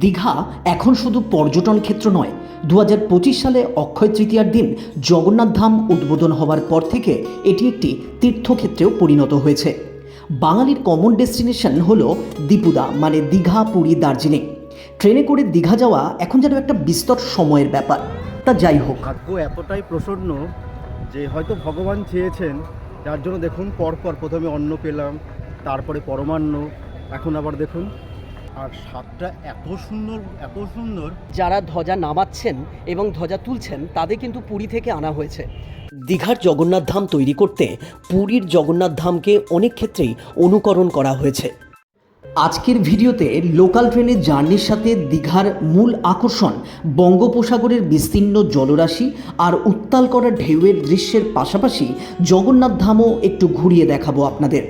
দীঘা এখন শুধু পর্যটন ক্ষেত্র নয় দু সালে অক্ষয় তৃতীয়ার দিন জগন্নাথ ধাম উদ্বোধন হওয়ার পর থেকে এটি একটি তীর্থক্ষেত্রেও পরিণত হয়েছে। বাঙালির কমন ডেস্টিনেশন হল দীপুদা মানে দীঘা, পুরী, দার্জিলিং। ট্রেনে করে দীঘা যাওয়া এখন যেন একটা বিস্তর সময়ের ব্যাপার। তা যাই হোক। ভাগ্য এতটাই প্রসন্ন যে হয়তো ভগবান চেয়েছেন, যার জন্য দেখুন পরপর প্রথমে অন্ন পেলাম, তারপরে পরমান্ন, এখন আবার দেখুন আর স্বাদটা এত সুন্দর এত সুন্দর। যারা ধ্বজা নামাচ্ছেন এবং ধ্বজা তুলছেন, তাদের কিন্তু পুরী থেকে আনা হয়েছে। দীঘার জগন্নাথ ধাম তৈরি করতে পুরীর জগন্নাথ ধামকে অনেক ক্ষেত্রেই অনুকরণ করা হয়েছে। আজকের ভিডিওতে লোকাল ট্রেনের জার্নির সাথে দীঘার মূল আকর্ষণ বঙ্গোপসাগরের বিস্তীর্ণ জলরাশি আর উত্তাল করা ঢেউয়ের দৃশ্যের পাশাপাশি জগন্নাথ ধামও একটু ঘুরিয়ে দেখাবো আপনাদের।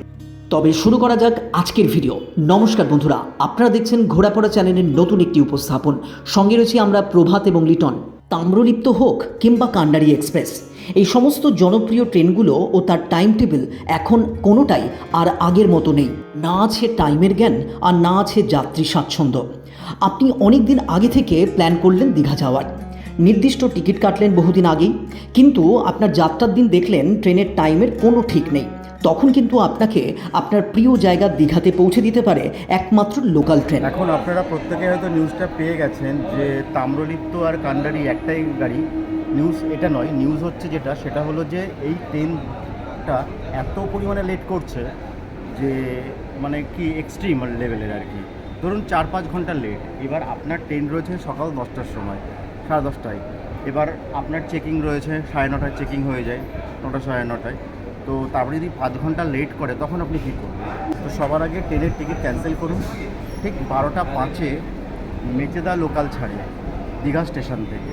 তবে শুরু করা যাক আজকের ভিডিও। নমস্কার বন্ধুরা, আপনারা দেখছেন ঘোরাপড়া চ্যানেলের নতুন একটি উপস্থাপন। সঙ্গে রয়েছি আমরা প্রভাত এবং লিটন। তাম্রলিপ্ত হোক কিংবা কান্ডারি এক্সপ্রেস। এই সমস্ত জনপ্রিয় ট্রেনগুলো ও তার টাইম টেবিল এখন কোনোটাই আর আগের মতো নেই। না আছে টাইমের জ্ঞান আর না আছে যাত্রী স্বাচ্ছন্দ্য। আপনি অনেক দিন আগে থেকে প্ল্যান করলেন দীঘা যাওয়ার। নির্দিষ্ট টিকিট কাটলেন বহুদিন আগেই। কিন্তু আপনার যাত্রার দিন দেখলেন ট্রেনের টাইমের কোনো ঠিক নেই। তখন কিন্তু আপনাকে আপনার প্রিয় জায়গা দীঘাতে পৌঁছে দিতে পারে একমাত্র লোকাল ট্রেন এখন আপনারা প্রত্যেকে হয়তো নিউজটা পেয়ে গেছেন যে তাম্রলিপ্ত আর কান্ডারি একটাই গাড়ি। নিউজ এটা নয় নিউজ হচ্ছে যেটা, সেটা হলো যে এই ট্রেনটা এত পরিমাণে লেট করছে যে মানে কি এক্সট্রিম লেভেলের আর কি। ধরুন চার পাঁচ ঘণ্টা লেট এবার আপনার ট্রেন রয়েছে সকাল দশটার সময়, সাড়ে দশটায়। এবার আপনার চেকিং রয়েছে, সাড়ে নটায় চেকিং হয়ে যায়, নটা সাড়ে নটায়। তো তারপরে যদি পাঁচ ঘণ্টা লেট করে তখন আপনি কী করবেন? তো সবার আগে ট্রেনের টিকিট ক্যান্সেল করুন। ঠিক বারোটা পাঁচে মেচেদা লোকাল ছাড়ে দীঘা স্টেশন থেকে।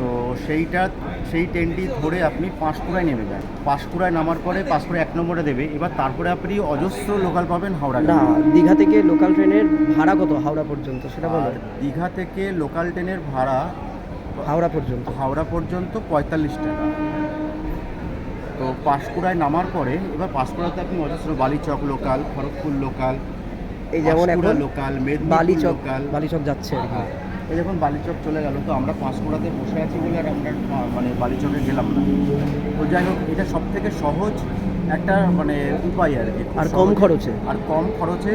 তো সেইটা সেই ট্রেনটি ধরে আপনি পাঁশকুড়ায় নেমে যান। পাঁশকুড়ায় নামার পরে পাঁশকুড়া এক নম্বরে দেবে। এবার তারপরে আপনি অজস্র লোকাল পাবেন হাওড়া না দীঘা থেকে লোকাল ট্রেনের ভাড়া কত হাওড়া পর্যন্ত সেটা বলো। দীঘা থেকে লোকাল ট্রেনের ভাড়া হাওড়া পর্যন্ত। হাওড়া পর্যন্ত পঁয়তাল্লিশ টাকা। তো পাঁশকুড়ায় নামার পরে এবার পাঁশকুড়াতে আপনি অজস্র বালিচক লোকাল খড়গপুর লোকাল এই যেমন এখন লোকাল বালিচক লোকাল বালিচক যাচ্ছে আর কি। হ্যাঁ এই যখন বালিচক চলে গেল তো আমরা পাঁশকুড়াতে বসে আছি বলে আর আমরা মানে বালিচকে গেলাম না। তো যাই হোক এটা সব থেকে সহজ একটা মানে উপায় আর কি আর কম খরচে? আর কম খরচে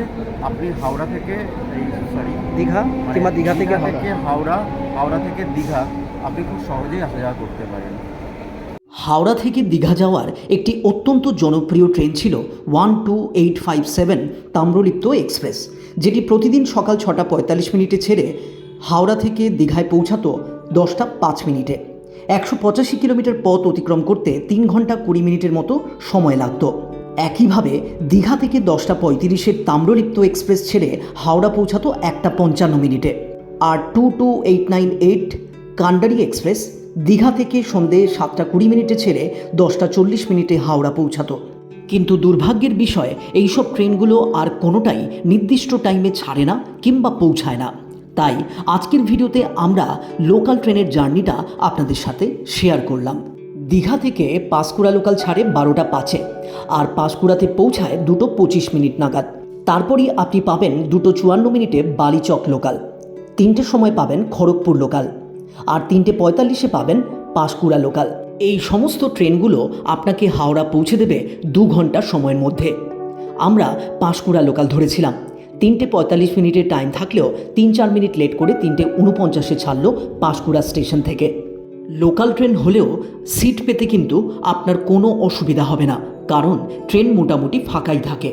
আপনি হাওড়া থেকে এই সরি দীঘা কিংবা দীঘা থেকে হাওড়া? থেকে হাওড়া হাওড়া থেকে দীঘা আপনি খুব সহজেই আসা যাওয়া করতে পারেন। হাওড়া থেকে দীঘা যাওয়ার একটি অত্যন্ত জনপ্রিয় ট্রেন ছিল one two eight five seven Tamralipta express, যেটি প্রতিদিন সকাল ছটা পঁয়তাল্লিশ মিনিটে ছেড়ে হাওড়া থেকে দীঘায় পৌঁছাতো দশটা পাঁচ মিনিটে। একশো পঁচাশি কিলোমিটার পথ অতিক্রম করতে তিন ঘণ্টা কুড়ি মিনিটের মতো সময় লাগত। একইভাবে দীঘা থেকে দশটা পঁয়ত্রিশের তাম্রলিপ্ত এক্সপ্রেস ছেড়ে হাওড়া পৌঁছাতো একটা পঞ্চান্ন মিনিটে। আর two two eight nine eight Kandari express Digha থেকে সন্ধে সাতটা কুড়ি মিনিটে ছেড়ে দশটা চল্লিশ মিনিটে হাওড়া পৌঁছাতো। কিন্তু দুর্ভাগ্যের বিষয়, এইসব ট্রেনগুলো আর কোনোটাই নির্দিষ্ট টাইমে ছাড়ে না কিংবা পৌঁছায় না। তাই আজকের ভিডিওতে আমরা লোকাল ট্রেনের জার্নিটা আপনাদের সাথে শেয়ার করলাম। দীঘা থেকে পাঁশকুড়া লোকাল ছাড়ে বারোটা পাঁচে আর পাঁশকুড়াতে পৌঁছায় দুটো পঁচিশ মিনিট নাগাদ। তারপরই আপনি পাবেন দুটো চুয়ান্ন মিনিটে বালিচক লোকাল। তিনটের সময় পাবেন খড়গপুর লোকাল। আর তিনটে পঁয়তাল্লিশে পাবেন পাঁশকুড়া লোকাল। এই সমস্ত ট্রেনগুলো আপনাকে হাওড়া পৌঁছে দেবে দু ঘণ্টা সময়ের মধ্যে। আমরা পাঁশকুড়া লোকাল ধরেছিলাম। তিনটে পঁয়তাল্লিশ মিনিটের টাইম থাকলেও তিন চার মিনিট লেট করে তিনটে উনপঞ্চাশে ছাড়লো পাঁশকুড়া স্টেশন থেকে। লোকাল ট্রেন হলেও সিট পেতে কিন্তু আপনার কোনো অসুবিধা হবে না, কারণ ট্রেন মোটামুটি ফাঁকাই থাকে।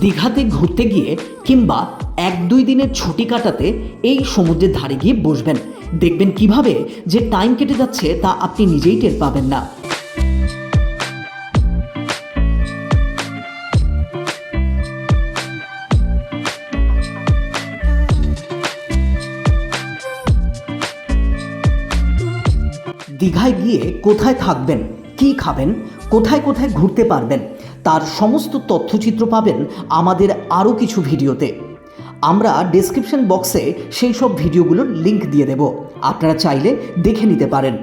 দীঘাতে ঘুরতে গিয়ে কিংবা এক দুই দিনের ছুটি কাটাতে এই সমুদ্রের ধারে গিয়ে বসবেন। দেখবেন কীভাবে যে টাইম কেটে যাচ্ছে তা আপনি নিজেই টের পাবেন না। দীঘায় গিয়ে কোথায় থাকবেন, কি খাবেন, কোথায় কোথায় ঘুরতে পারবেন তার সমস্ত তথ্যচিত্র পাবেন আমাদের আরও কিছু ভিডিওতে। আমরা ডেসক্রিপশন বক্সে সেই সব ভিডিওগুলোর লিঙ্ক দিয়ে দেব। আপনারা চাইলে দেখে নিতে পারেন।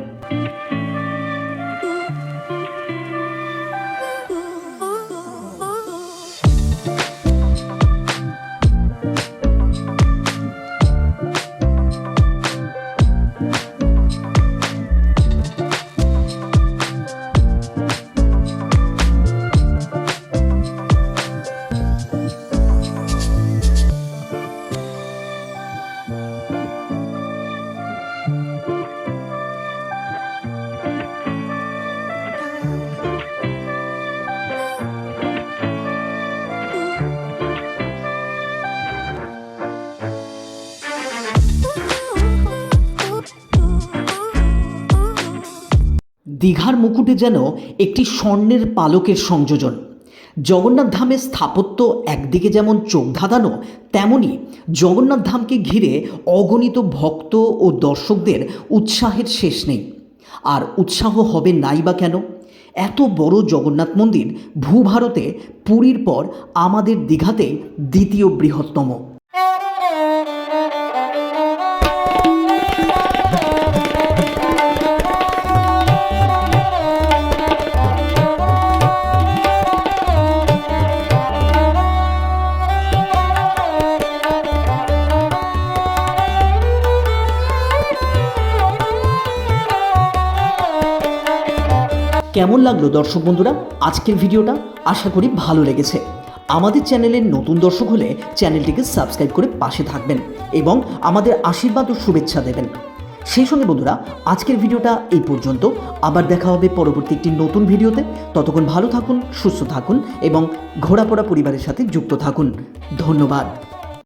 দীঘার মুকুটে যেন একটি স্বর্ণের পালকের সংযোজন। জগন্নাথ ধামের স্থাপত্য একদিকে যেমন চোখ ধাঁধানো তেমনই জগন্নাথ ধামকে ঘিরে অগণিত ভক্ত ও দর্শকদের উৎসাহের শেষ নেই। আর উৎসাহ হবে নাই বা কেন? এত বড় জগন্নাথ মন্দির ভূভারতে পুরীর পর আমাদের দীঘাতে দ্বিতীয় বৃহত্তম। কেমন লাগল দর্শক বন্ধুরা আজকের ভিডিওটা? আশা করি ভালো লেগেছে। আমাদের চ্যানেলের নতুন দর্শক হলে চ্যানেলটিকে সাবস্ক্রাইব করে পাশে থাকবেন এবং আমাদের আশীর্বাদ ও শুভেচ্ছা দেবেন। সেই সঙ্গে বন্ধুরা, আজকের ভিডিওটা এই পর্যন্ত। আবার দেখা হবে পরবর্তী একটি নতুন ভিডিওতে। ততক্ষণ ভালো থাকুন, সুস্থ থাকুন এবং ঘোরাপড়া পরিবারের সাথে যুক্ত থাকুন। ধন্যবাদ।